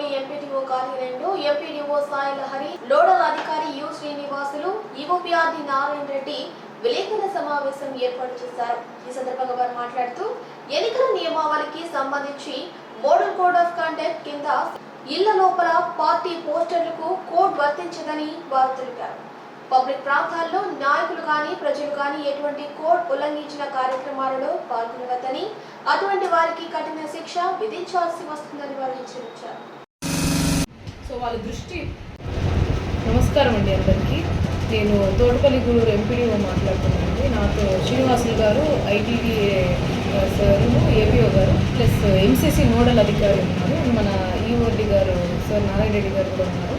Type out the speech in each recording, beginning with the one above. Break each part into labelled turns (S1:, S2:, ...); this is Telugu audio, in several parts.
S1: పట్టణంలోని ఎంపీటీఓ కార్యాలయంలో ఎంపీడీఓ సాయిల హరి నోడల్ అధికారి యు శ్రీనివాసులు ఈఓపీఆర్డి నారాయణ రెడ్డి విలేకరుల సమావేశం ఏర్పాటు చేశారు. ఈ సందర్భంగా వారు మాట్లాడుతూ ఎన్నికల నియమావళికి సంబంధించి మోడల్ కోడ్ ఆఫ్ కండక్ట్ కింద ఇళ్ళ లోపల పార్టీ పోస్టర్లకు కోడ్ వర్తించదని వారు తెలిపారు. పబ్లిక్ ప్రాంతాల్లో నాయకులు కానీ ప్రజలు కానీ ఎటువంటి కోడ్ ఉల్లంఘించిన కార్యక్రమాలలో పాల్గొనవద్దని అటువంటి వారికి కఠిన శిక్ష విధించాల్సి వస్తుందని వారు హెచ్చరించారు.
S2: సో వాళ్ళ దృష్టి నమస్కారం అండి అందరికీ. నేను తోటపల్లి గూడూరు ఎంపీడీఓ మాట్లాడుతున్నానండి. నాతో శ్రీనివాసులు గారు ఐటీడీఏ సార్ ఏపీఓ గారు ప్లస్ ఎంసీసీ నోడల్ అధికారి ఉన్నారు. మన ఈఓడి గారు సార్ నారాయణ రెడ్డి గారు కూడా ఉన్నారు.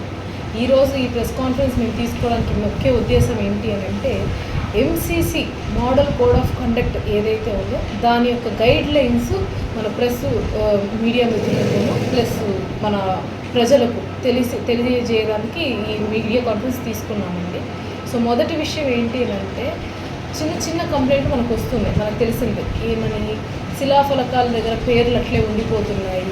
S2: ఈరోజు ఈ ప్రెస్ కాన్ఫరెన్స్ మేము తీసుకోవడానికి ముఖ్య ఉద్దేశం ఏంటి అని అంటే MCC model code of conduct ఏదైతే ఉందో దాని యొక్క గైడ్ లైన్స్ మన ప్రెస్ మీడియా మిత్రులతోనూ ప్లస్ మన ప్రజలకు తెలిసి తెలియజేయడానికి ఈ మీడియా కాన్ఫరెన్స్ తీసుకున్నామండి. సో మొదటి విషయం ఏంటి అంటే చిన్న చిన్న కంప్లైంట్ మనకు వస్తున్నాయి. మనకు తెలిసిందే ఏమని? శిలాఫలకాల దగ్గర పేర్లు అట్లే ఉండిపోతున్నాయి.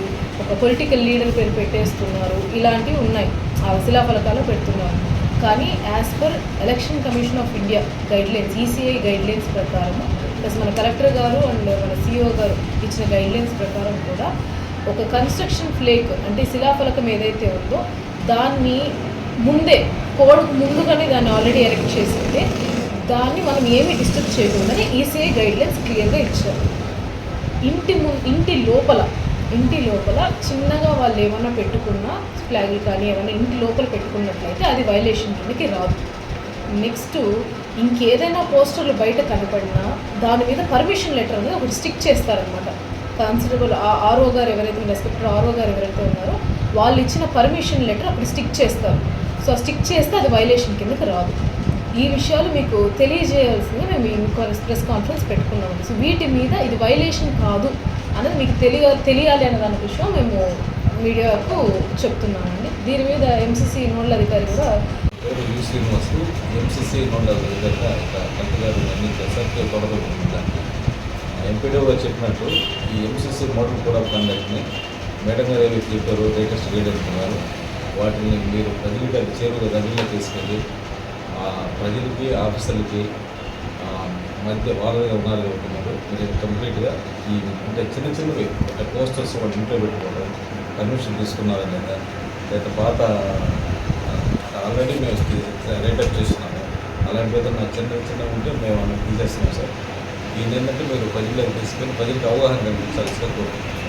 S2: ఒక పొలిటికల్ లీడర్ పేరు పెట్టేస్తున్నారు. ఇలాంటివి ఉన్నాయి. ఆ శిలాఫలకాలు పెడుతున్నారు. కానీ as per election commission of India guidelines ECI guidelines ప్రకారం ప్లస్ మన కలెక్టర్ గారు అండ్ మన సిఇఓ గారు ఇచ్చిన గైడ్లైన్స్ ప్రకారం కూడా ఒక కన్స్ట్రక్షన్ ఫ్లేక్ అంటే శిలాఫలకం ఏదైతే ఉందో దాన్ని ముందే కోడ్ ముందుగానే దాన్ని ఆల్రెడీ ఎరెక్ట్ చేసింటే దాన్ని మనం ఏమి డిస్టర్బ్ చేయకూడదని ఈసీఐ గైడ్లైన్స్ క్లియర్గా ఇచ్చారు. ఇంటి ము ఇంటి లోపల ఇంటి లోపల చిన్నగా వాళ్ళు ఏమైనా పెట్టుకున్న ఫ్లాగులు కానీ ఏమైనా ఇంటి లోపల పెట్టుకున్నట్లయితే అది వైలేషన్ కిందకి రాదు. నెక్స్ట్ ఇంకేదైనా పోస్టర్లు బయట కనపడినా దాని మీద పర్మిషన్ లెటర్ అనేది ఒకటి స్టిక్ చేస్తారనమాట కానిస్టేబుల్ ఆర్ఓ గారు ఎవరైతే ఇన్స్పెక్టర్ ఆర్ఓ గారు ఎవరైతే ఉన్నారో వాళ్ళు ఇచ్చిన పర్మిషన్ లెటర్ అక్కడ స్టిక్ చేస్తారు. సో స్టిక్ చేస్తే అది వైలేషన్ కిందకి రాదు. ఈ విషయాలు మీకు తెలియజేయాల్సింది మేము ఈ ప్రెస్ కాన్ఫరెన్స్ పెట్టుకున్నాము. సో వీటి మీద ఇది వైలేషన్ కాదు అనేది మీకు తెలియ తెలియాలి అనే దాని విషయం మేము మీడియాకు చెప్తున్నామండి. దీని మీద ఎంసీసీ నోడల్ అధికారి కూడా
S3: శ్రీనివాసు ఎంసీసీ నోడల్ విధంగా ఎంపీడీ కూడా చెప్పినట్టు ఈ ఎంసీసీ మోడల్ కోడ్ ఆఫ్ కండక్ట్ని మేడం గారు ఏవి చెప్పారు లేటెస్ట్ గైడెన్స్ ఉన్నారు వాటిని మీరు ప్రజలకి అది చేరుగా దగ్గరలో తీసుకెళ్ళి ప్రజలకి ఆఫీసర్లకి మధ్య వాళ్ళగా ఉన్నారు ఉంటున్నారు మీరు కంప్లీట్గా ఈ అంటే చిన్న చిన్నవి అంటే పోస్టర్స్ వాటి ఇంట్లో పెట్టుకోవడం పర్మిషన్ తీసుకున్నారా లేదా లేదా పాత ఆల్రెడీ మేము రేటప్ చేస్తున్నాము. అలాంటి విధంగా చిన్న చిన్న ఉంటే మేము అన్నీ తీసేస్తున్నాం సార్. ఏంటంటే మీరు ప్రజలకు తీసుకొని ప్రజలకు అవగాహన కల్పించాల్సి కోరుకుంటున్నాం